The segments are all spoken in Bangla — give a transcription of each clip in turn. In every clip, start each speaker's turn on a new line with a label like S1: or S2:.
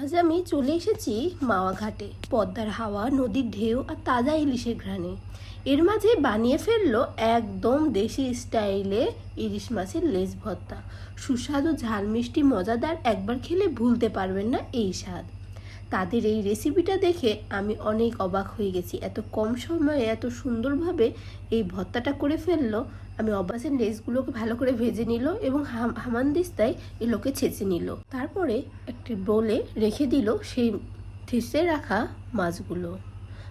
S1: আজ আমি চলে এসেছি মাওয়া ঘাটে পদ্মার হাওয়া, নদীর ঢেউ আর তাজা ইলিশের ঘ্রাণে। এর মাঝে বানিয়ে ফেলল একদম দেশি স্টাইলে ইলিশ মাছের লেজ ভর্তা। সুস্বাদু ঝাল মিষ্টি মজাদার একবার খেলে ভুলতে পারবেন না এই স্বাদ। তাদের এই রেসিপিটা দেখে আমি অনেক অবাক হয়ে গেছি। এত কম সময়ে এত সুন্দরভাবে এই ভর্তাটা করে ফেলল। আমি অবাসের লেসগুলোকে ভালো করে ভেজে নিল এবং হাম- হামানদিস্তায় এগুলোকে ছেঁচে নিল। তারপরে একটি বোলে রেখে দিল সেই থেসে রাখা মাছগুলো।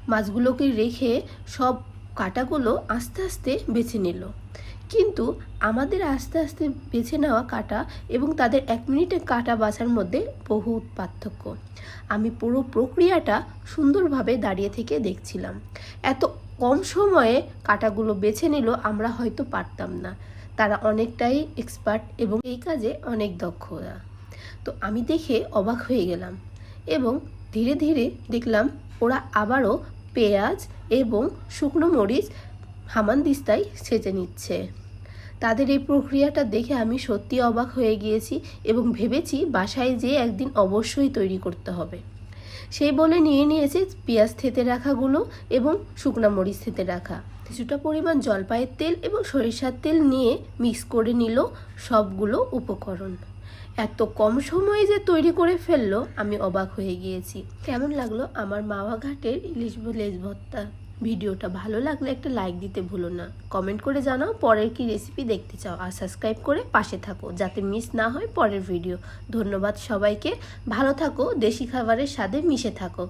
S1: মাছগুলোকে রেখে সব কাটাগুলো আস্তে আস্তে বেছে নিল। কিন্তু আমাদের আস্তে আস্তে বেছে নেওয়া কাটা এবং তাদের এক মিনিটে কাটা বাছার মধ্যে বহু পার্থক্য। আমি পুরো প্রক্রিয়াটা সুন্দরভাবে দাঁড়িয়ে থেকে দেখছিলাম। এত কম সময়ে কাটাগুলো বেছে নিল আমরা হয়তো পারতাম না। তারা অনেকটাই এক্সপার্ট এবং এই কাজে অনেক দক্ষতা তো আমি দেখে অবাক হয়ে গেলাম এবং ধীরে ধীরে দেখলাম ওরা আবারও পেঁয়াজ এবং শুকনো মরিচ হামানদিস্তায় সেচে নিচ্ছে। তাদের এই প্রক্রিয়াটা দেখে আমি সত্যি অবাক হয়ে গিয়েছি এবং ভেবেছি বাসায় যেয়ে একদিন অবশ্যই তৈরি করতে হবে। সেই বলে নিয়ে নিয়েছে পেঁয়াজ থেতে রাখাগুলো এবং শুকনো মরিচ থেতে রাখা। কিছুটা পরিমাণ জলপাইয়ের তেল এবং সরিষার তেল নিয়ে মিক্স করে নিল সবগুলো উপকরণ। এত কম সময়ে যে তৈরি করে ফেলল, আমি অবাক হয়ে গিয়েছি। কেমন লাগল আমার মাওয়া ঘাটের ইলিশ লেজ ভর্তা? ভিডিওটা ভালো লাগলে একটা লাইক দিতে ভুলো না। কমেন্ট করে জানাও পরের কি রেসিপি দেখতে চাও। আর সাবস্ক্রাইব করে পাশে থাকো যাতে মিস না হয় পরের ভিডিও ধন্যবাদ সবাইকে। ভালো থাকো, দেশি খাবারের স্বাদে মিশে থাকো।